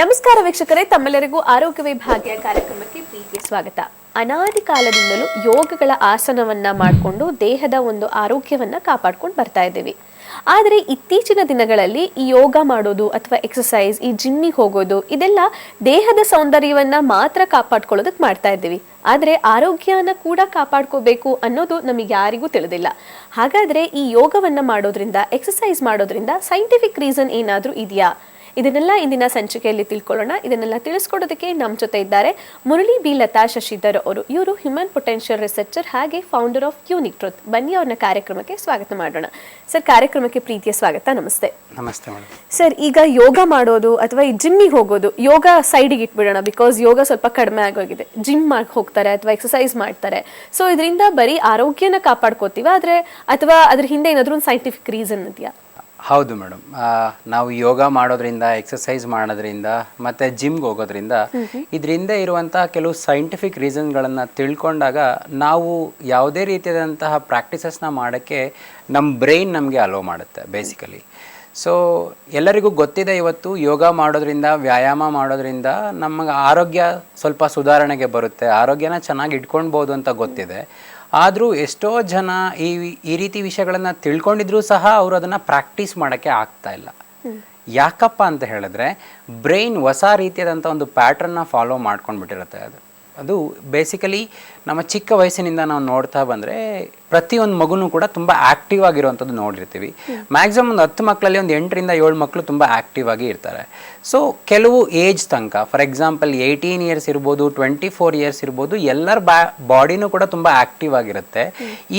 ನಮಸ್ಕಾರ ವೀಕ್ಷಕರೇ, ತಮ್ಮೆಲ್ಲರಿಗೂ ಆರೋಗ್ಯ ವಿಭಾಗ್ಯ ಕಾರ್ಯಕ್ರಮಕ್ಕೆ ಪ್ರೀತಿಯ ಸ್ವಾಗತ. ಅನಾದಿ ಕಾಲದಿಂದಲೂ ಯೋಗಗಳ ಆಸನವನ್ನ ಮಾಡಿಕೊಂಡು ದೇಹದ ಒಂದು ಆರೋಗ್ಯವನ್ನ ಕಾಪಾಡ್ಕೊಂಡು ಬರ್ತಾ ಇದ್ದೀವಿ. ಆದರೆ ಇತ್ತೀಚಿನ ದಿನಗಳಲ್ಲಿ ಈ ಯೋಗ ಮಾಡೋದು ಅಥವಾ ಎಕ್ಸಸೈಸ್ ಈ ಜಿಮ್ಮಿಗೆ ಹೋಗೋದು, ಇದೆಲ್ಲ ದೇಹದ ಸೌಂದರ್ಯವನ್ನ ಮಾತ್ರ ಕಾಪಾಡ್ಕೊಳ್ಳೋದಕ್ಕೆ ಮಾಡ್ತಾ ಇದ್ದೀವಿ. ಆದರೆ ಆರೋಗ್ಯನ ಕೂಡ ಕಾಪಾಡ್ಕೋಬೇಕು ಅನ್ನೋದು ನಮಗೆ ಯಾರಿಗೂ ತಿಳಿದಿಲ್ಲ. ಹಾಗಾದ್ರೆ ಈ ಯೋಗವನ್ನ ಮಾಡೋದ್ರಿಂದ ಎಕ್ಸಸೈಸ್ ಮಾಡೋದ್ರಿಂದ ಸೈಂಟಿಫಿಕ್ ರೀಸನ್ ಏನಾದರೂ ಇದೆಯಾ? ಇದನ್ನೆಲ್ಲ ಇಂದಿನ ಸಂಚಿಕೆಯಲ್ಲಿ ತಿಳ್ಕೊಳ್ಳೋಣ. ಇದನ್ನೆಲ್ಲ ತಿಳಿಸ್ಕೊಡೋದಕ್ಕೆ ನಮ್ಮ ಜೊತೆ ಇದ್ದಾರೆ ಮುರಳಿ ಬಿ. ಲತಾ ಶಶಿಧರ್ ಅವರು. ಇವರು ಹ್ಯೂಮನ್ ಪೊಟೆನ್ಷಿಯಲ್ ರಿಸರ್ಚರ್ ಹಾಗೆ ಫೌಂಡರ್ ಆಫ್ ಯೂನಿಕ್ ಟ್ರೂತ್ ಬನ್ನಿ ಅವ್ರನ್ನ ಕಾರ್ಯಕ್ರಮಕ್ಕೆ ಸ್ವಾಗತ ಮಾಡೋಣ. ಸರ್ ಕಾರ್ಯಕ್ರಮಕ್ಕೆ ಪ್ರೀತಿಯ ಸ್ವಾಗತ. ನಮಸ್ತೆ. ನಮಸ್ತೆ ಸರ್ ಈಗ ಯೋಗ ಮಾಡೋದು ಅಥವಾ ಈ ಜಿಮ್ಮಿಗೆ ಹೋಗೋದು ಯೋಗ ಸೈಡಿಗೆ ಇಟ್ಬಿಡೋಣ ಬಿಕಾಸ್ ಯೋಗ ಸ್ವಲ್ಪ ಕಡಿಮೆ ಆಗೋಗಿದೆ. ಜಿಮ್ ಮಾಡಿ ಹೋಗ್ತಾರೆ ಅಥವಾ ಎಕ್ಸಸೈಸ್ ಮಾಡ್ತಾರೆ. ಸೊ ಇದರಿಂದ ಬರೀ ಆರೋಗ್ಯನ ಕಾಪಾಡ್ಕೋತೀವಿ? ಆದರೆ ಅಥವಾ ಅದ್ರ ಹಿಂದೆ ಏನಾದರೂ ಒಂದು ಸೈಂಟಿಫಿಕ್ ರೀಸನ್ ಇದೆಯಾ? ಹೌದು ಮೇಡಮ್. ನಾವು ಯೋಗ ಮಾಡೋದ್ರಿಂದ ಎಕ್ಸಸೈಸ್ ಮಾಡೋದ್ರಿಂದ ಮತ್ತೆ ಜಿಮ್ಗೆ ಹೋಗೋದ್ರಿಂದ ಇದರಿಂದ ಇರುವಂತಹ ಕೆಲವು ಸೈಂಟಿಫಿಕ್ ರೀಸನ್ಗಳನ್ನು ತಿಳ್ಕೊಂಡಾಗ ನಾವು ಯಾವುದೇ ರೀತಿಯಾದಂತಹ ಪ್ರಾಕ್ಟೀಸಸ್ನ ಮಾಡೋಕ್ಕೆ ನಮ್ಮ ಬ್ರೈನ್ ನಮಗೆ ಅಲೋ ಮಾಡುತ್ತೆ ಬೇಸಿಕಲಿ ಸೊ ಎಲ್ಲರಿಗೂ ಗೊತ್ತಿದೆ ಇವತ್ತು ಯೋಗ ಮಾಡೋದ್ರಿಂದ ವ್ಯಾಯಾಮ ಮಾಡೋದ್ರಿಂದ ನಮಗೆ ಆರೋಗ್ಯ ಸ್ವಲ್ಪ ಸುಧಾರಣೆಗೆ ಬರುತ್ತೆ ಆರೋಗ್ಯನ ಚೆನ್ನಾಗಿ ಇಟ್ಕೊಳ್ಬೋದು ಅಂತ ಗೊತ್ತಿದೆ. ಆದರೂ ಎಷ್ಟೋ ಜನ ಈ ಈ ರೀತಿ ವಿಷಯಗಳನ್ನು ತಿಳ್ಕೊಂಡಿದ್ರೂ ಸಹ ಅವರು ಅದನ್ನು ಪ್ರಾಕ್ಟೀಸ್ ಮಾಡೋಕ್ಕೆ ಆಗ್ತಾ ಇಲ್ಲ. ಯಾಕಪ್ಪ ಅಂತ ಹೇಳಿದ್ರೆ ಬ್ರೈನ್ ಹೊಸ ರೀತಿಯಾದಂಥ ಒಂದು ಪ್ಯಾಟ್ರನ್ನ ಫಾಲೋ ಮಾಡ್ಕೊಂಡ್ಬಿಟ್ಟಿರುತ್ತೆ ಅದು. ಅದು ಬೇಸಿಕಲಿ ನಮ್ಮ ಚಿಕ್ಕ ವಯಸ್ಸಿನಿಂದ ನಾವು ನೋಡ್ತಾ ಬಂದರೆ ಪ್ರತಿಯೊಂದು ಮಗುನೂ ಕೂಡ ತುಂಬ ಆ್ಯಕ್ಟಿವ್ ಆಗಿರುವಂಥದ್ದು ನೋಡಿರ್ತೀವಿ. ಮ್ಯಾಕ್ಸಿಮಮ್ ಒಂದು ಹತ್ತು ಮಕ್ಕಳಲ್ಲಿ ಒಂದು ಎಂಟರಿಂದ ಏಳು ಮಕ್ಕಳು ತುಂಬ ಆ್ಯಕ್ಟಿವ್ ಆಗಿ ಇರ್ತಾರೆ. ಸೊ ಕೆಲವು ಏಜ್ ತನಕ ಫಾರ್ ಎಕ್ಸಾಂಪಲ್ ಏಯ್ಟೀನ್ ಇಯರ್ಸ್ ಇರ್ಬೋದು ಟ್ವೆಂಟಿ ಫೋರ್ ಇಯರ್ಸ್ ಇರ್ಬೋದು ಎಲ್ಲರ ಬ್ಯಾ ಬಾಡಿನೂ ಕೂಡ ತುಂಬ ಆ್ಯಕ್ಟಿವ್ ಆಗಿರುತ್ತೆ.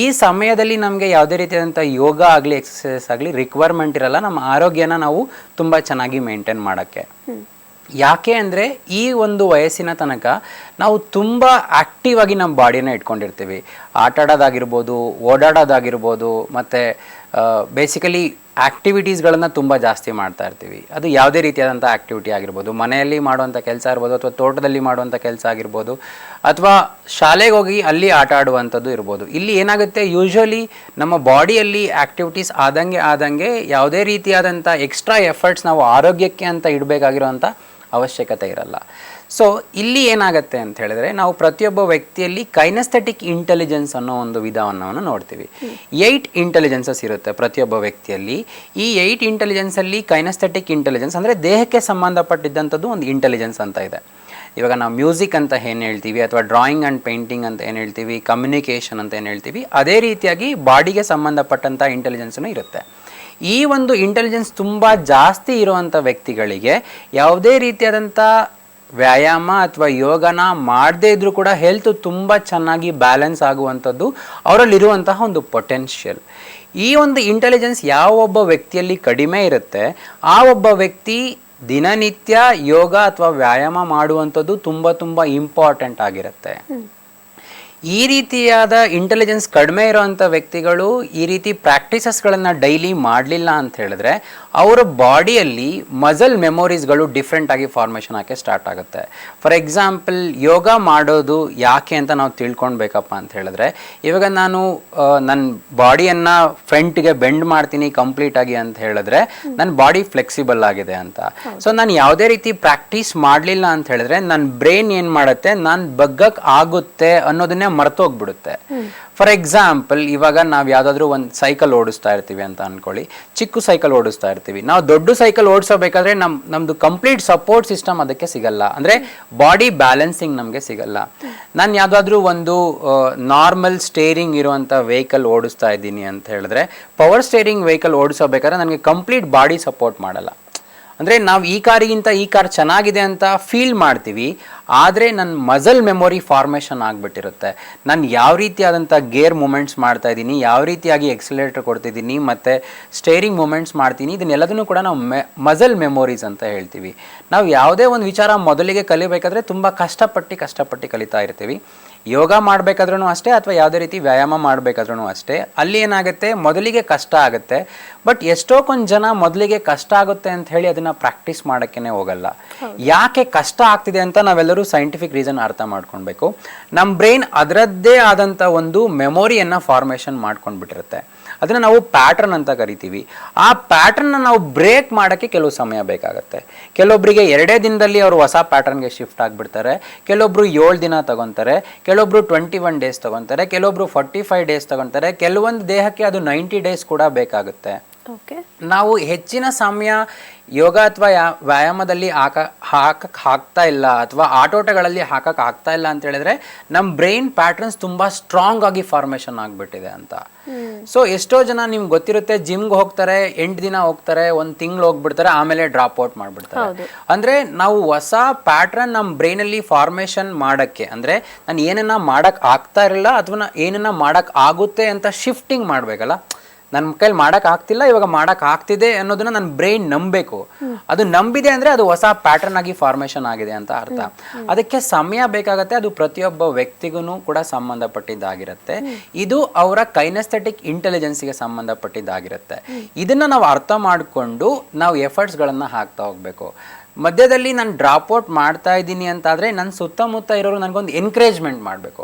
ಈ ಸಮಯದಲ್ಲಿ ನಮಗೆ ಯಾವುದೇ ರೀತಿಯಾದಂಥ ಯೋಗ ಆಗಲಿ ಎಕ್ಸಸೈಸ್ ಆಗಲಿ ರಿಕ್ವೈರ್ಮೆಂಟ್ ಇರಲ್ಲ ನಮ್ಮ ಆರೋಗ್ಯನ ನಾವು ತುಂಬ ಚೆನ್ನಾಗಿ ಮೇಂಟೈನ್ ಮಾಡೋಕ್ಕೆ. ಯಾಕೆ ಅಂದರೆ ಈ ಒಂದು ವಯಸ್ಸಿನ ತನಕ ನಾವು ತುಂಬ ಆ್ಯಕ್ಟಿವ್ ಆಗಿ ನಮ್ಮ ಬಾಡಿನ ಇಟ್ಕೊಂಡಿರ್ತೀವಿ. ಆಟಾಡೋದಾಗಿರ್ಬೋದು, ಓಡಾಡೋದಾಗಿರ್ಬೋದು, ಮತ್ತು ಬೇಸಿಕಲಿ ಆ್ಯಕ್ಟಿವಿಟೀಸ್ಗಳನ್ನು ತುಂಬ ಜಾಸ್ತಿ ಮಾಡ್ತಾ ಇರ್ತೀವಿ. ಅದು ಯಾವುದೇ ರೀತಿಯಾದಂಥ ಆ್ಯಕ್ಟಿವಿಟಿ ಆಗಿರ್ಬೋದು. ಮನೆಯಲ್ಲಿ ಮಾಡುವಂಥ ಕೆಲಸ ಇರ್ಬೋದು ಅಥವಾ ತೋಟದಲ್ಲಿ ಮಾಡುವಂಥ ಕೆಲಸ ಆಗಿರ್ಬೋದು ಅಥವಾ ಶಾಲೆಗೆ ಹೋಗಿ ಅಲ್ಲಿ ಆಟ ಆಡುವಂಥದ್ದು ಇರ್ಬೋದು. ಇಲ್ಲಿ ಏನಾಗುತ್ತೆ? ಯೂಶ್ವಲಿ ನಮ್ಮ ಬಾಡಿಯಲ್ಲಿ ಆ್ಯಕ್ಟಿವಿಟೀಸ್ ಆದಂಗೆ ಆದಂಗೆ ಯಾವುದೇ ರೀತಿಯಾದಂಥ ಎಕ್ಸ್ಟ್ರಾ ಎಫರ್ಟ್ಸ್ ನಾವು ಆರೋಗ್ಯಕ್ಕೆ ಅಂತ ಇಡಬೇಕಾಗಿರೋಂಥ ಅವಶ್ಯಕತೆ ಇರಲ್ಲ. ಸೊ ಇಲ್ಲಿ ಏನಾಗುತ್ತೆ ಅಂತ ಹೇಳಿದ್ರೆ, ನಾವು ಪ್ರತಿಯೊಬ್ಬ ವ್ಯಕ್ತಿಯಲ್ಲಿ ಕೈನಸ್ಥೆಟಿಕ್ ಇಂಟೆಲಿಜೆನ್ಸ್ ಅನ್ನೋ ಒಂದು ವಿಧಾನವನ್ನು ನೋಡ್ತೀವಿ. ಏಯ್ಟ್ ಇಂಟೆಲಿಜೆನ್ಸಸ್ ಇರುತ್ತೆ ಪ್ರತಿಯೊಬ್ಬ ವ್ಯಕ್ತಿಯಲ್ಲಿ. ಈ ಏಯ್ಟ್ ಇಂಟೆಲಿಜೆನ್ಸಲ್ಲಿ ಕೈನಸ್ಥೆಟಿಕ್ ಇಂಟೆಲಿಜೆನ್ಸ್ ಅಂದರೆ ದೇಹಕ್ಕೆ ಸಂಬಂಧಪಟ್ಟಿದ್ದಂಥದ್ದು ಒಂದು ಇಂಟೆಲಿಜೆನ್ಸ್ ಅಂತ ಇದೆ. ಇವಾಗ ನಾವು ಮ್ಯೂಸಿಕ್ ಅಂತ ಏನು ಹೇಳ್ತೀವಿ, ಅಥವಾ ಡ್ರಾಯಿಂಗ್ ಆ್ಯಂಡ್ ಪೇಂಟಿಂಗ್ ಅಂತ ಏನು ಹೇಳ್ತೀವಿ ಕಮ್ಯುನಿಕೇಷನ್ ಅಂತ ಏನು ಹೇಳ್ತೀವಿ, ಅದೇ ರೀತಿಯಾಗಿ ಬಾಡಿಗೆ ಸಂಬಂಧಪಟ್ಟಂಥ ಇಂಟೆಲಿಜೆನ್ಸೂ ಇರುತ್ತೆ. ಈ ಒಂದು ಇಂಟೆಲಿಜೆನ್ಸ್ ತುಂಬ ಜಾಸ್ತಿ ಇರುವಂಥ ವ್ಯಕ್ತಿಗಳಿಗೆ ಯಾವುದೇ ರೀತಿಯಾದಂಥ ವ್ಯಾಯಾಮ ಅಥವಾ ಯೋಗನ ಮಾಡದೇ ಇದ್ರೂ ಕೂಡ ಹೆಲ್ತ್ ತುಂಬ ಚೆನ್ನಾಗಿ ಬ್ಯಾಲೆನ್ಸ್ ಆಗುವಂಥದ್ದು ಅವರಲ್ಲಿರುವಂತಹ ಒಂದು ಪೊಟೆನ್ಷಿಯಲ್ ಈ ಒಂದು ಇಂಟೆಲಿಜೆನ್ಸ್ ಯಾವ ಒಬ್ಬ ವ್ಯಕ್ತಿಯಲ್ಲಿ ಕಡಿಮೆ ಇರುತ್ತೆ, ಆ ಒಬ್ಬ ವ್ಯಕ್ತಿ ದಿನನಿತ್ಯ ಯೋಗ ಅಥವಾ ವ್ಯಾಯಾಮ ಮಾಡುವಂಥದ್ದು ತುಂಬ ತುಂಬ ಇಂಪಾರ್ಟೆಂಟ್ ಆಗಿರುತ್ತೆ. ಈ ರೀತಿಯಾದ ಇಂಟೆಲಿಜೆನ್ಸ್ ಕಡಿಮೆ ಇರೋವಂಥ ವ್ಯಕ್ತಿಗಳು ಈ ರೀತಿ ಪ್ರಾಕ್ಟೀಸಸ್ಗಳನ್ನು ಡೈಲಿ ಮಾಡಲಿಲ್ಲ ಅಂತ ಹೇಳಿದ್ರೆ ಅವರ ಬಾಡಿಯಲ್ಲಿ ಮಸಲ್ ಮೆಮೊರೀಸ್ಗಳು ಡಿಫ್ರೆಂಟ್ ಆಗಿ ಫಾರ್ಮೇಷನ್ ಆಗಿ ಸ್ಟಾರ್ಟ್ ಆಗುತ್ತೆ. ಫಾರ್ ಎಕ್ಸಾಂಪಲ್ ಯೋಗ ಮಾಡೋದು ಯಾಕೆ ಅಂತ ನಾವು ತಿಳ್ಕೊಳ್ಬೇಕಪ್ಪ ಅಂತ ಹೇಳಿದ್ರೆ, ಇವಾಗ ನಾನು ನನ್ನ ಬಾಡಿಯನ್ನು ಫ್ರಂಟ್ಗೆ ಬೆಂಡ್ ಮಾಡ್ತೀನಿ ಕಂಪ್ಲೀಟ್ ಆಗಿ ಅಂತ ಹೇಳಿದ್ರೆ ನನ್ನ ಬಾಡಿ ಫ್ಲೆಕ್ಸಿಬಲ್ ಆಗಿದೆ ಅಂತ. ಸೊ ನಾನು ಯಾವುದೇ ರೀತಿ ಪ್ರಾಕ್ಟೀಸ್ ಮಾಡಲಿಲ್ಲ ಅಂತ ಹೇಳಿದ್ರೆ ನನ್ನ ಬ್ರೈನ್ ಏನು ಮಾಡುತ್ತೆ, ನಾನು ಬಗ್ಗಕ್ಕೆ ಆಗುತ್ತೆ ಅನ್ನೋದನ್ನೇ ಮರ್ತೋಗ್ಬಿಡುತ್ತೆ. ಫಾರ್ ಎಕ್ಸಾಂಪಲ್ ಇವಾಗ ನಾವು ಯಾವುದಾದ್ರೂ ಒಂದು ಸೈಕಲ್ ಓಡಿಸ್ತಾ ಇರ್ತೀವಿ ಅಂತ ಅನ್ಕೊಳ್ಳಿ. ಚಿಕ್ಕ ಸೈಕಲ್ ಓಡಿಸ್ತಾ ಇರ್ತೀವಿ. ನಾವು ದೊಡ್ಡ ಸೈಕಲ್ ಓಡಿಸೋಬೇಕಾದ್ರೆ ನಮ್ಮ ನಮ್ಮದು ಕಂಪ್ಲೀಟ್ ಸಪೋರ್ಟ್ ಸಿಸ್ಟಮ್ ಅದಕ್ಕೆ ಸಿಗಲ್ಲ. ಅಂದರೆ ಬಾಡಿ ಬ್ಯಾಲೆನ್ಸಿಂಗ್ ನಮಗೆ ಸಿಗಲ್ಲ. ನಾನು ಯಾವುದಾದ್ರೂ ಒಂದು ನಾರ್ಮಲ್ ಸ್ಟೇರಿಂಗ್ ಇರುವಂಥ ವೆಹಿಕಲ್ ಓಡಿಸ್ತಾ ಇದ್ದೀನಿ ಅಂತ ಹೇಳಿದ್ರೆ ಪವರ್ ಸ್ಟೇರಿಂಗ್ ವೆಹಿಕಲ್ ಓಡಿಸೋಬೇಕಾದ್ರೆ ನನಗೆ ಕಂಪ್ಲೀಟ್ ಬಾಡಿ ಸಪೋರ್ಟ್ ಮಾಡಲ್ಲ. ಅಂದರೆ ನಾವು ಈ ಕಾರಿಗಿಂತ ಈ ಕಾರ್ ಚೆನ್ನಾಗಿದೆ ಅಂತ ಫೀಲ್ ಮಾಡ್ತೀವಿ, ಆದರೆ ನನ್ನ ಮಜಲ್ ಮೆಮೊರಿ ಫಾರ್ಮೇಷನ್ ಆಗಿಬಿಟ್ಟಿರುತ್ತೆ. ನಾನು ಯಾವ ರೀತಿಯಾದಂಥ ಗೇರ್ ಮೂಮೆಂಟ್ಸ್ ಮಾಡ್ತಾ ಇದ್ದೀನಿ, ಯಾವ ರೀತಿಯಾಗಿ ಎಕ್ಸಲೇಟರ್ ಕೊಡ್ತಿದ್ದೀನಿ, ಮತ್ತು ಸ್ಟೇರಿಂಗ್ ಮೂಮೆಂಟ್ಸ್ ಮಾಡ್ತೀನಿ, ಇದನ್ನೆಲ್ಲದನ್ನು ಕೂಡ ನಾವು ಮೆ ಮಸಲ್ ಮೆಮೊರೀಸ್ ಅಂತ ಹೇಳ್ತೀವಿ. ನಾವು ಯಾವುದೇ ಒಂದು ವಿಚಾರ ಮೊದಲಿಗೆ ಕಲಿಬೇಕಾದ್ರೆ ತುಂಬ ಕಷ್ಟಪಟ್ಟು ಕಷ್ಟಪಟ್ಟು ಕಲಿತಾ ಇರ್ತೀವಿ. ಯೋಗ ಮಾಡಬೇಕಾದ್ರೂ ಅಷ್ಟೇ ಅಥವಾ ಯಾವುದೇ ರೀತಿ ವ್ಯಾಯಾಮ ಮಾಡಬೇಕಾದ್ರೂ ಅಷ್ಟೇ ಅಲ್ಲಿ ಏನಾಗುತ್ತೆ? ಮೊದಲಿಗೆ ಕಷ್ಟ ಆಗುತ್ತೆ. ಬಟ್ ಎಷ್ಟೋ ಕೊಂದು ಜನ ಮೊದಲಿಗೆ ಕಷ್ಟ ಆಗುತ್ತೆ ಅಂತ ಹೇಳಿ ಅದನ್ನ ಪ್ರಾಕ್ಟೀಸ್ ಮಾಡೋಕ್ಕೇ ಹೋಗಲ್ಲ. ಯಾಕೆ ಕಷ್ಟ ಆಗ್ತಿದೆ ಅಂತ ನಾವೆಲ್ಲರೂ ಸೈಂಟಿಫಿಕ್ ರೀಸನ್ ಅರ್ಥ ಮಾಡ್ಕೊಳ್ಬೇಕು. ನಮ್ಮ ಬ್ರೈನ್ ಅದರದ್ದೇ ಆದಂಥ ಒಂದು ಮೆಮೊರಿಯನ್ನು ಫಾರ್ಮೇಷನ್ ಮಾಡ್ಕೊಂಡ್ಬಿಟ್ಟಿರುತ್ತೆ. ಅದನ್ನ ನಾವು ಪ್ಯಾಟರ್ನ್ ಅಂತ ಕರಿತೀವಿ. ಆ ಪ್ಯಾಟರ್ನ್ ನಾವು ಬ್ರೇಕ್ ಮಾಡೋಕ್ಕೆ ಕೆಲವು ಸಮಯ ಬೇಕಾಗುತ್ತೆ. ಕೆಲವೊಬ್ಬರಿಗೆ ಎರಡೇ ದಿನದಲ್ಲಿ ಅವರು ಹೊಸ ಪ್ಯಾಟರ್ನ್ಗೆ ಶಿಫ್ಟ್ ಆಗಿಬಿಡ್ತಾರೆ. ಕೆಲವೊಬ್ಬರು ಏಳು ದಿನ ತಗೊಂತಾರೆ. ಕೆಲವೊಬ್ರು ಟ್ವೆಂಟಿ ಒನ್ ಡೇಸ್ ತಗೊಂತಾರೆ. ಕೆಲವೊಬ್ಬರು ಫಾರ್ಟಿ ಫೈವ್ ಡೇಸ್ ತಗೊಂತಾರೆ. ಕೆಲವೊಂದು ದೇಹಕ್ಕೆ ಅದು ನೈಂಟಿ ಡೇಸ್ ಕೂಡ ಬೇಕಾಗುತ್ತೆ. ನಾವು ಹೆಚ್ಚಿನ ಸಮಯ ಯೋಗ ಅಥವಾ ವ್ಯಾಯಾಮದಲ್ಲಿ ಹಾಕ ಹಾಕಕ್ಕೆ ಆಗ್ತಾ ಇಲ್ಲ ಅಥವಾ ಆಟೋಟಗಳಲ್ಲಿ ಹಾಕಕ್ಕೆ ಆಗ್ತಾ ಇಲ್ಲ ಅಂತ ಹೇಳಿದ್ರೆ ನಮ್ಮ ಬ್ರೈನ್ ಪ್ಯಾಟರ್ನ್ಸ್ ತುಂಬಾ ಸ್ಟ್ರಾಂಗ್ ಆಗಿ ಫಾರ್ಮೇಷನ್ ಆಗಿಬಿಟ್ಟಿದೆ ಅಂತ. ಸೊ ಎಷ್ಟೋ ಜನ ನಿಮ್ಗೆ ಗೊತ್ತಿರುತ್ತೆ ಜಿಮ್ಗೆ ಹೋಗ್ತಾರೆ ಎಂಟು ದಿನ ಹೋಗ್ತಾರೆ ಒಂದು ತಿಂಗಳು ಹೋಗ್ಬಿಡ್ತಾರೆ ಆಮೇಲೆ ಡ್ರಾಪ್ ಔಟ್ ಮಾಡಿಬಿಡ್ತಾರೆ. ಅಂದ್ರೆ ನಾವು ಹೊಸ ಪ್ಯಾಟ್ರನ್ ನಮ್ಮ ಬ್ರೈನಲ್ಲಿ ಫಾರ್ಮೇಷನ್ ಮಾಡೋಕ್ಕೆ ಅಂದ್ರೆ ನಾನು ಏನನ್ನ ಮಾಡೋಕ್ಕೆ ಆಗ್ತಾ ಇರಲಿಲ್ಲ ಅಥವಾ ಏನನ್ನ ಮಾಡೋಕ್ಕೆ ಆಗುತ್ತೆ ಅಂತ ಶಿಫ್ಟಿಂಗ್ ಮಾಡ್ಬೇಕಲ್ಲ ನನ್ನ ಕೈಲಿ ಮಾಡಕ್ ಆಗ್ತಿಲ್ಲ ಇವಾಗ ಮಾಡಕ್ ಆಗ್ತಿದೆ ಅನ್ನೋದನ್ನ ನನ್ನ ಬ್ರೈನ್ ನಂಬಬೇಕು. ಅದು ನಂಬಿದೆ ಅಂದ್ರೆ ಅದು ಹೊಸ ಪ್ಯಾಟರ್ನ್ ಆಗಿ ಫಾರ್ಮೇಶನ್ ಆಗಿದೆ ಅಂತ ಅರ್ಥ. ಅದಕ್ಕೆ ಸಮಯ ಬೇಕಾಗತ್ತೆ ಅದು ಪ್ರತಿಯೊಬ್ಬ ವ್ಯಕ್ತಿಗೂ ಕೂಡ ಸಂಬಂಧಪಟ್ಟಿದ್ದಾಗಿರುತ್ತೆ. ಇದು ಅವರ ಕೈನೆಸ್ಥೆಟಿಕ್ ಇಂಟೆಲಿಜೆನ್ಸ್ಗೆ ಸಂಬಂಧಪಟ್ಟಿದ್ದಾಗಿರುತ್ತೆ. ಇದನ್ನ ನಾವು ಅರ್ಥ ಮಾಡಿಕೊಂಡು ನಾವು ಎಫರ್ಟ್ಸ್ಗಳನ್ನ ಹಾಕ್ತಾ ಹೋಗ್ಬೇಕು. ಮಧ್ಯದಲ್ಲಿ ನಾನು ಡ್ರಾಪ್ ಔಟ್ ಮಾಡ್ತಾ ಇದ್ದೀನಿ ಅಂತಾದ್ರೆ ನನ್ನ ಸುತ್ತಮುತ್ತ ಇರೋರು ನನಗೊಂದು ಎನ್ಕರೇಜ್ಮೆಂಟ್ ಮಾಡಬೇಕು.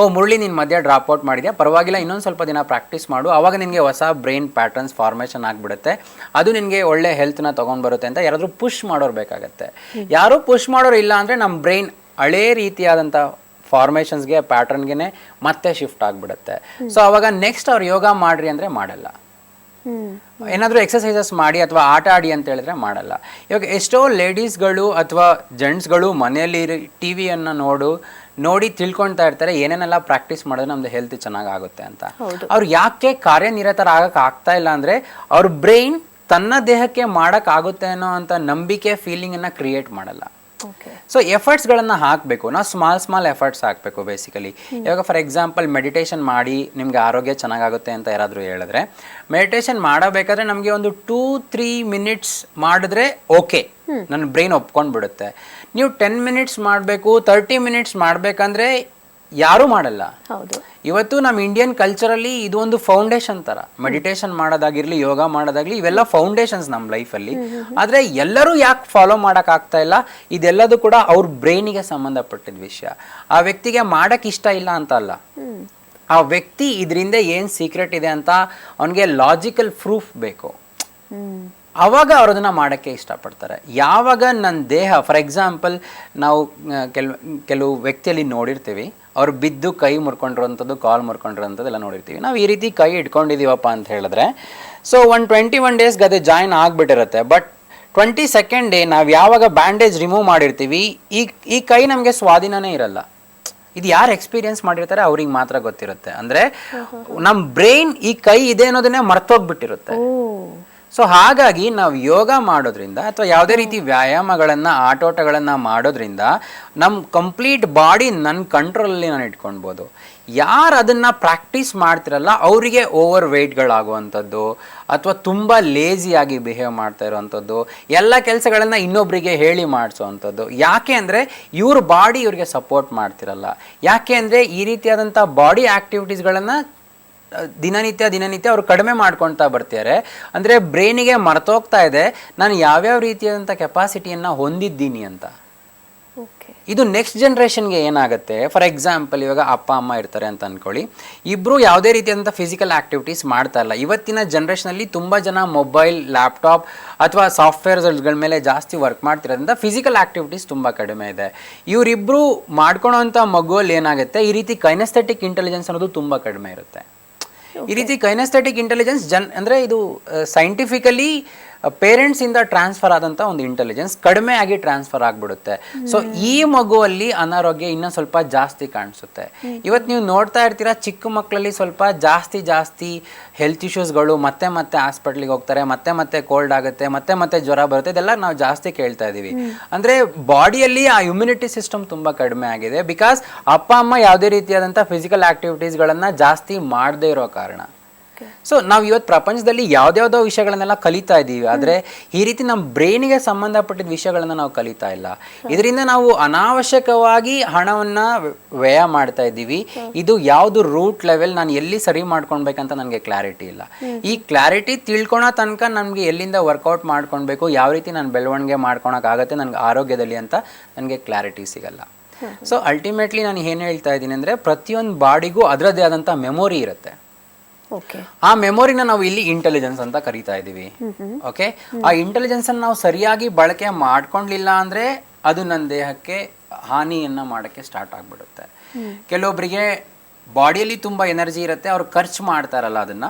ಓ ಮುರಳಿ ನಿನ್ನ ಮಧ್ಯ ಡ್ರಾಪ್ ಔಟ್ ಮಾಡಿದ್ಯಾ? ಪರವಾಗಿಲ್ಲ ಇನ್ನೊಂದು ಸ್ವಲ್ಪ ದಿನ ಪ್ರಾಕ್ಟೀಸ್ ಮಾಡು. ಆವಾಗ ನಿನಗೆ ಹೊಸ ಬ್ರೈನ್ ಪ್ಯಾಟರ್ನ್ಸ್ ಫಾರ್ಮೇಷನ್ ಆಗಿಬಿಡುತ್ತೆ. ಅದು ನಿನಗೆ ಒಳ್ಳೆ ಹೆಲ್ತ್ನ ತೊಗೊಂಡ್ಬರುತ್ತೆ ಅಂತ ಯಾರಾದರೂ ಪುಷ್ ಮಾಡೋರು ಬೇಕಾಗುತ್ತೆ. ಯಾರೂ ಪುಷ್ ಮಾಡೋರು ಇಲ್ಲ ಅಂದರೆ ನಮ್ಮ ಬ್ರೈನ್ ಹಳೇ ರೀತಿಯಾದಂಥ ಫಾರ್ಮೇಷನ್ಸ್ಗೆ ಪ್ಯಾಟರ್ನ್ಗೆ ಮತ್ತೆ ಶಿಫ್ಟ್ ಆಗಿಬಿಡುತ್ತೆ. ಸೊ ಅವಾಗ ನೆಕ್ಸ್ಟ್ ಅವ್ರು ಯೋಗ ಮಾಡ್ರಿ ಅಂದರೆ ಮಾಡಲ್ಲ. ಏನಾದರೂ ಎಕ್ಸಸೈಸಸ್ ಮಾಡಿ ಅಥವಾ ಆಟ ಆಡಿ ಅಂತ ಹೇಳಿದ್ರೆ ಮಾಡಲ್ಲ. ಇವಾಗ ಎಷ್ಟೋ ಲೇಡೀಸ್ಗಳು ಅಥವಾ ಜೆಂಟ್ಸ್ಗಳು ಮನೆಯಲ್ಲಿ ಟಿ ವಿಯನ್ನು ನೋಡು ನೋಡಿ ತಿಳ್ಕೊಳ್ತಾ ಇರ್ತಾರೆ ಏನೇನೆಲ್ಲ ಪ್ರಾಕ್ಟೀಸ್ ಮಾಡಿದ್ರೆ ನಮ್ದು ಹೆಲ್ತ್ ಚೆನ್ನಾಗಿ ಆಗುತ್ತೆ ಅಂತ ಅವ್ರು ಯಾಕೆ ಕಾರ್ಯನಿರತರ ಆಗಕ್ಕೆ ಆಗ್ತಾ ಇಲ್ಲ ಅಂದ್ರೆ ಅವ್ರ ಬ್ರೈನ್ ತನ್ನ ದೇಹಕ್ಕೆ ಮಾಡೋಕ್ಕಾಗುತ್ತೆ ಆಗುತ್ತೆ ಅನ್ನೋ ಅಂತ ನಂಬಿಕೆ ಫೀಲಿಂಗ್ ಅನ್ನ ಕ್ರಿಯೇಟ್ ಮಾಡಲ್ಲ. ಸೊ ಎಫರ್ಟ್ಸ್ಗಳನ್ನ ಹಾಕಬೇಕು. ನಾವು ಸ್ಮಾಲ್ ಸ್ಮಾಲ್ ಎಫರ್ಟ್ಸ್ ಹಾಕಬೇಕು ಬೇಸಿಕಲಿ ಇವಾಗ ಫಾರ್ ಎಕ್ಸಾಂಪಲ್ ಮೆಡಿಟೇಷನ್ ಮಾಡಿ ನಿಮ್ಗೆ ಆರೋಗ್ಯ ಚೆನ್ನಾಗಾಗುತ್ತೆ ಅಂತ ಯಾರಾದರೂ ಹೇಳಿದ್ರೆ ಮೆಡಿಟೇಷನ್ ಮಾಡಬೇಕಾದ್ರೆ ನಮಗೆ ಒಂದು ಟೂ ತ್ರೀ ಮಿನಿಟ್ಸ್ ಮಾಡಿದ್ರೆ ಓಕೆ ನನ್ನ ಬ್ರೈನ್ ಒಪ್ಕೊಂಡು ಬಿಡುತ್ತೆ ನೀವು ಟೆನ್ ಮಿನಿಟ್ಸ್ ಮಾಡಬೇಕು ತರ್ಟಿ ಮಿನಿಟ್ಸ್ ಮಾಡಬೇಕಂದ್ರೆ ಯಾರೂ ಮಾಡಲ್ಲ. ಹೌದು. ಇವತ್ತು ನಮ್ಮ ಇಂಡಿಯನ್ ಕಲ್ಚರಲ್ಲಿ ಇದು ಒಂದು ಫೌಂಡೇಶನ್ ತರ. ಮೆಡಿಟೇಷನ್ ಮಾಡೋದಾಗಿರ್ಲಿ ಯೋಗ ಮಾಡೋದಾಗ್ಲಿ ಇವೆಲ್ಲ ಫೌಂಡೇಶನ್ಸ್ ನಮ್ಮ ಲೈಫಲ್ಲಿ ಆದ್ರೆ ಎಲ್ಲರೂ ಯಾಕೆ ಫಾಲೋ ಮಾಡಕ್ ಆಗ್ತಾ ಇಲ್ಲ? ಇದೆಲ್ಲದೂ ಕೂಡ ಅವ್ರ ಬ್ರೈನಿಗೆ ಸಂಬಂಧಪಟ್ಟಿದ ವಿಷಯ. ಆ ವ್ಯಕ್ತಿಗೆ ಮಾಡಕ್ ಇಷ್ಟ ಇಲ್ಲ ಅಂತ ಅಲ್ಲ. ಆ ವ್ಯಕ್ತಿ ಇದರಿಂದ ಏನ್ ಸೀಕ್ರೆಟ್ ಇದೆ ಅಂತ ಅವನಿಗೆ ಲಾಜಿಕಲ್ ಪ್ರೂಫ್ ಬೇಕು. ಅವಾಗ ಅವ್ರು ಅದನ್ನ ಮಾಡೋಕ್ಕೆ ಇಷ್ಟಪಡ್ತಾರೆ. ಯಾವಾಗ ನನ್ನ ದೇಹ ಫಾರ್ ಎಕ್ಸಾಂಪಲ್ ನಾವು ಕೆಲವು ಕೆಲವು ವ್ಯಕ್ತಿಯಲ್ಲಿ ನೋಡಿರ್ತೀವಿ. ಅವ್ರು ಬಿದ್ದು ಕೈ ಮುರ್ಕೊಂಡಿರೋಂಥದ್ದು ಕಾಲ್ ಮುರ್ಕೊಂಡಿರೋಂಥದ್ದು ಎಲ್ಲ ನೋಡಿರ್ತೀವಿ. ನಾವು ಈ ರೀತಿ ಕೈ ಇಟ್ಕೊಂಡಿದ್ದೀವಪ್ಪ ಅಂತ ಹೇಳಿದ್ರೆ ಸೊ ಒನ್ ಟ್ವೆಂಟಿ ಒನ್ ಡೇಸ್ಗೆ ಅದೇ ಜಾಯಿನ್ ಆಗಿಬಿಟ್ಟಿರುತ್ತೆ. ಬಟ್ ಟ್ವೆಂಟಿ ಸೆಕೆಂಡ್ ಡೇ ನಾವು ಯಾವಾಗ ಬ್ಯಾಂಡೇಜ್ ರಿಮೂವ್ ಮಾಡಿರ್ತೀವಿ ಈ ಈ ಕೈ ನಮಗೆ ಸ್ವಾಧೀನನೇ ಇರಲ್ಲ. ಇದು ಯಾರು ಎಕ್ಸ್ಪೀರಿಯನ್ಸ್ ಮಾಡಿರ್ತಾರೆ ಅವ್ರಿಗೆ ಮಾತ್ರ ಗೊತ್ತಿರುತ್ತೆ. ಅಂದ್ರೆ ನಮ್ಮ ಬ್ರೈನ್ ಈ ಕೈ ಇದೆ ಅನ್ನೋದನ್ನೇ ಮರ್ತೋಗ್ಬಿಟ್ಟಿರುತ್ತೆ. ಸೊ ಹಾಗಾಗಿ ನಾವು ಯೋಗ ಮಾಡೋದ್ರಿಂದ ಅಥವಾ ಯಾವುದೇ ರೀತಿ ವ್ಯಾಯಾಮಗಳನ್ನು, ಆಟೋಟಗಳನ್ನು ಮಾಡೋದ್ರಿಂದ ನಮ್ಮ ಕಂಪ್ಲೀಟ್ ಬಾಡಿ ನನ್ನ ಕಂಟ್ರೋಲಲ್ಲಿ ನಾನು ಇಟ್ಕೊಳ್ಬೋದು ಯಾರು ಅದನ್ನು ಪ್ರಾಕ್ಟೀಸ್ ಮಾಡ್ತಿರಲ್ಲ, ಅವರಿಗೆ ಓವರ್ ವೆಯ್ಟ್ಗಳಾಗುವಂಥದ್ದು ಅಥವಾ ತುಂಬ ಲೇಜಿಯಾಗಿ ಬಿಹೇವ್ ಮಾಡ್ತಾ ಇರುವಂಥದ್ದು, ಎಲ್ಲ ಕೆಲಸಗಳನ್ನು ಇನ್ನೊಬ್ಬರಿಗೆ ಹೇಳಿ ಮಾಡಿಸೋವಂಥದ್ದು. ಯಾಕೆ ಅಂದರೆ ಇವ್ರ ಬಾಡಿ ಇವರಿಗೆ ಸಪೋರ್ಟ್ ಮಾಡ್ತಿರಲ್ಲ. ಯಾಕೆ ಅಂದರೆ ಈ ರೀತಿಯಾದಂಥ ಬಾಡಿ ಆ್ಯಕ್ಟಿವಿಟೀಸ್ಗಳನ್ನು ದಿನನಿತ್ಯ ದಿನನಿತ್ಯ ಅವರು ಕಡಿಮೆ ಮಾಡ್ಕೊತಾ ಬರ್ತಾರೆ ಅಂದರೆ ಬ್ರೈನಿಗೆ ಮರ್ತೋಗ್ತಾ ಇದೆ. ನಾನು ಯಾವ್ಯಾವ ರೀತಿಯಾದಂಥ ಕೆಪಾಸಿಟಿಯನ್ನು ಹೊಂದಿದ್ದೀನಿ ಅಂತ. ಓಕೆ. ಇದು ನೆಕ್ಸ್ಟ್ ಜನ್ರೇಷನ್ಗೆ ಏನಾಗುತ್ತೆ? ಫಾರ್ ಎಕ್ಸಾಂಪಲ್ ಇವಾಗ ಅಪ್ಪ ಅಮ್ಮ ಇರ್ತಾರೆ ಅಂತ ಅಂದ್ಕೊಳ್ಳಿ ಇಬ್ಬರು ಯಾವುದೇ ರೀತಿಯಾದಂಥ ಫಿಸಿಕಲ್ ಆಕ್ಟಿವಿಟೀಸ್ ಮಾಡ್ತಾ ಇಲ್ಲ. ಇವತ್ತಿನ ಜನ್ರೇಷನಲ್ಲಿ ತುಂಬ ಜನ ಮೊಬೈಲ್ ಲ್ಯಾಪ್ಟಾಪ್ ಅಥವಾ ಸಾಫ್ಟ್ವೇರ್ಗಳ ಮೇಲೆ ಜಾಸ್ತಿ ವರ್ಕ್ ಮಾಡ್ತಿರೋದ್ರಿಂದ ಫಿಸಿಕಲ್ ಆಕ್ಟಿವಿಟೀಸ್ ತುಂಬ ಕಡಿಮೆ ಇದೆ. ಇವರಿಬ್ಬರು ಮಾಡ್ಕೊಳೋಂಥ ಮಗುವಲ್ಲಿ ಏನಾಗುತ್ತೆ? ಈ ರೀತಿ ಕೈನಸ್ಥೆಟಿಕ್ ಇಂಟೆಲಿಜೆನ್ಸ್ ಅನ್ನೋದು ತುಂಬ ಕಡಿಮೆ ಇರುತ್ತೆ. ಈ ರೀತಿ ಕೈನಸ್ಥೆಟಿಕ್ ಇಂಟೆಲಿಜೆನ್ಸ್ ಜನ್ ಅಂದರೆ ಇದು ಸೈಂಟಿಫಿಕಲಿ ಪೇರೆಂಟ್ಸ್ ಇಂದ ಟ್ರಾನ್ಸ್ಫರ್ ಆದಂಥ ಒಂದು ಇಂಟೆಲಿಜೆನ್ಸ್ ಕಡಿಮೆ ಆಗಿ ಟ್ರಾನ್ಸ್ಫರ್ ಆಗಿಬಿಡುತ್ತೆ. ಸೊ ಈ ಮಗುವಲ್ಲಿ ಅನಾರೋಗ್ಯ ಇನ್ನೂ ಸ್ವಲ್ಪ ಜಾಸ್ತಿ ಕಾಣಿಸುತ್ತೆ. ಇವತ್ತು ನೀವು ನೋಡ್ತಾ ಇರ್ತೀರಾ ಚಿಕ್ಕ ಮಕ್ಕಳಲ್ಲಿ ಸ್ವಲ್ಪ ಜಾಸ್ತಿ ಜಾಸ್ತಿ ಹೆಲ್ತ್ ಇಶ್ಯೂಸ್ಗಳು ಮತ್ತೆ ಮತ್ತೆ ಹಾಸ್ಪಿಟ್ಲಿಗೆ ಹೋಗ್ತಾರೆ ಮತ್ತೆ ಮತ್ತೆ ಕೋಲ್ಡ್ ಆಗುತ್ತೆ ಮತ್ತೆ ಮತ್ತೆ ಜ್ವರ ಬರುತ್ತೆ ಇದೆಲ್ಲ ನಾವು ಜಾಸ್ತಿ ಕೇಳ್ತಾ ಇದೀವಿ ಅಂದ್ರೆ ಬಾಡಿಯಲ್ಲಿ ಆ ಇಮ್ಯುನಿಟಿ ಸಿಸ್ಟಮ್ ತುಂಬಾ ಕಡಿಮೆ ಆಗಿದೆ ಬಿಕಾಸ್ ಅಪ್ಪ ಅಮ್ಮ ಯಾವುದೇ ರೀತಿಯಾದಂಥ ಫಿಸಿಕಲ್ ಆಕ್ಟಿವಿಟೀಸ್ಗಳನ್ನ ಜಾಸ್ತಿ ಮಾಡದೇ ಇರೋ ಕಾರಣ. ಸೊ ನಾವು ಇವತ್ತು ಪ್ರಪಂಚದಲ್ಲಿ ಯಾವ್ದಾವ್ದೋ ವಿಷಯಗಳನ್ನೆಲ್ಲ ಕಲಿತಾ ಇದ್ದೀವಿ. ಆದರೆ ಈ ರೀತಿ ನಮ್ಮ ಬ್ರೈನಿಗೆ ಸಂಬಂಧಪಟ್ಟಿದ ವಿಷಯಗಳನ್ನ ನಾವು ಕಲಿತಾ ಇಲ್ಲ. ಇದರಿಂದ ನಾವು ಅನಾವಶ್ಯಕವಾಗಿ ಹಣವನ್ನ ವ್ಯಯ ಮಾಡ್ತಾ ಇದ್ದೀವಿ. ಇದು ಯಾವುದು ರೂಟ್ ಲೆವೆಲ್ ನಾನು ಎಲ್ಲಿ ಸರಿ ಮಾಡ್ಕೊಳ್ಬೇಕಂತ ನನಗೆ ಕ್ಲಾರಿಟಿ ಇಲ್ಲ. ಈ ಕ್ಲಾರಿಟಿ ತಿಳ್ಕೊಳೋ ತನಕ ನಮಗೆ ಎಲ್ಲಿಂದ ವರ್ಕೌಟ್ ಮಾಡ್ಕೊಳ್ಬೇಕು ಯಾವ ರೀತಿ ನಾನು ಬೆಳವಣಿಗೆ ಮಾಡ್ಕೊಳಕ್ಕಾಗತ್ತೆ ನನಗೆ ಆರೋಗ್ಯದಲ್ಲಿ ಅಂತ ನನಗೆ ಕ್ಲಾರಿಟಿ ಸಿಗಲ್ಲ. ಸೊ ಅಲ್ಟಿಮೇಟ್ಲಿ ನಾನು ಏನು ಹೇಳ್ತಾ ಇದ್ದೀನಿ ಅಂದರೆ ಪ್ರತಿಯೊಂದು ಬಾಡಿಗೂ ಅದರದ್ದೇ ಆದಂಥ ಮೆಮೊರಿ ಇರುತ್ತೆ. ಆ ಮೆಮೊರಿನ ನಾವು ಇಲ್ಲಿ ಇಂಟೆಲಿಜೆನ್ಸ್ ಅಂತ ಕರಿತಾ ಇದೀವಿ ಓಕೆ ಆ ಇಂಟೆಲಿಜೆನ್ಸ್ ಅನ್ನು ನಾವು ಸರಿಯಾಗಿ ಬಳಕೆ ಮಾಡ್ಕೊಂಡ್ಲಿಲ್ಲ ಅಂದ್ರೆ ಅದು ನನ್ನ ದೇಹಕ್ಕೆ ಹಾನಿಯನ್ನ ಮಾಡಕ್ಕೆ ಸ್ಟಾರ್ಟ್ ಆಗ್ಬಿಡುತ್ತೆ. ಕೆಲವೊಬ್ಬರಿಗೆ ಬಾಡಿಯಲ್ಲಿ ತುಂಬಾ ಎನರ್ಜಿ ಇರುತ್ತೆ ಅವ್ರು ಖರ್ಚು ಮಾಡ್ತಾರಲ್ಲ ಅದನ್ನ.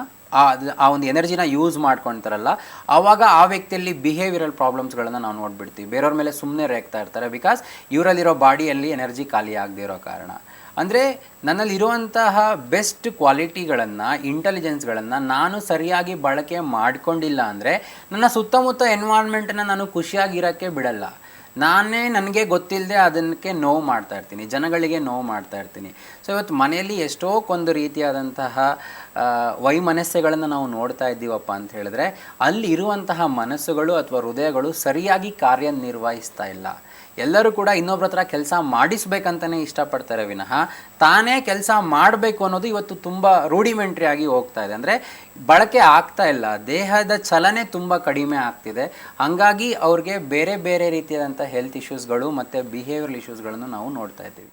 ಆ ಒಂದು ಎನರ್ಜಿನ ಯೂಸ್ ಮಾಡ್ಕೊಳ್ತಾರಲ್ಲ ಆವಾಗ ಆ ವ್ಯಕ್ತಿಯಲ್ಲಿ ಬಿಹೇವಿಯರಲ್ ಪ್ರಾಬ್ಲಮ್ಸ್ಗಳನ್ನು ನಾವು ನೋಡ್ಬಿಡ್ತೀವಿ. ಬೇರೆಯವ್ರ ಮೇಲೆ ಸುಮ್ಮನೆ ರೇಗ್ತಾ ಇರ್ತಾರೆ ಬಿಕಾಸ್ ಇವರಲ್ಲಿರೋ ಬಾಡಿಯಲ್ಲಿ ಎನರ್ಜಿ ಖಾಲಿ ಆಗದೆ ಇರೋ ಕಾರಣ. ಅಂದರೆ ನನ್ನಲ್ಲಿರುವಂತಹ ಬೆಸ್ಟ್ ಕ್ವಾಲಿಟಿಗಳನ್ನು ಇಂಟೆಲಿಜೆನ್ಸ್ಗಳನ್ನು ನಾನು ಸರಿಯಾಗಿ ಬಳಕೆ ಮಾಡಿಕೊಂಡಿಲ್ಲ ಅಂದರೆ ನನ್ನ ಸುತ್ತಮುತ್ತ ಎನ್ವಾರ್ಮೆಂಟನ್ನು ನಾನು ಖುಷಿಯಾಗಿರೋಕ್ಕೆ ಬಿಡಲ್ಲ. ನಾನೇ ನನಗೆ ಗೊತ್ತಿಲ್ಲದೆ ಅದಕ್ಕೆ ನೋವು ಮಾಡ್ತಾ ಇರ್ತೀನಿ, ಜನಗಳಿಗೆ ನೋವು ಮಾಡ್ತಾ ಇರ್ತೀನಿ. ಸೊ ಇವತ್ತು ಮನೆಯಲ್ಲಿ ಎಷ್ಟೋ ಒಂದು ರೀತಿಯಾದಂತಹ ವೈಮನಸ್ಸೆಗಳನ್ನು ನಾವು ನೋಡ್ತಾ ಇದ್ದೀವಪ್ಪ ಅಂತ ಹೇಳಿದ್ರೆ ಅಲ್ಲಿ ಇರುವಂತಹ ಮನಸ್ಸುಗಳು ಅಥವಾ ಹೃದಯಗಳು ಸರಿಯಾಗಿ ಕಾರ್ಯನಿರ್ವಹಿಸ್ತಾ ಇಲ್ಲ. ಎಲ್ಲರೂ ಕೂಡ ಇನ್ನೊಬ್ರ ಹತ್ರ ಕೆಲಸ ಮಾಡಿಸ್ಬೇಕಂತಲೇ ಇಷ್ಟಪಡ್ತಾರೆ ವಿನಃ ತಾನೇ ಕೆಲಸ ಮಾಡಬೇಕು ಅನ್ನೋದು ಇವತ್ತು ತುಂಬ ರೂಢಿಮೆಂಟ್ರಿ ಆಗಿ ಹೋಗ್ತಾ ಇದೆ. ಅಂದರೆ ಬಳಕೆ ಆಗ್ತಾ ಇಲ್ಲ. ದೇಹದ ಚಲನೆ ತುಂಬ ಕಡಿಮೆ ಆಗ್ತಿದೆ. ಹಂಗಾಗಿ ಅವ್ರಿಗೆ ಬೇರೆ ಬೇರೆ ರೀತಿಯಾದಂಥ ಹೆಲ್ತ್ ಇಶ್ಯೂಸ್ಗಳು ಮತ್ತು ಬಿಹೇವಿಯರ್ ಇಶ್ಯೂಸ್ಗಳನ್ನು ನಾವು ನೋಡ್ತಾ ಇದ್ದೀವಿ.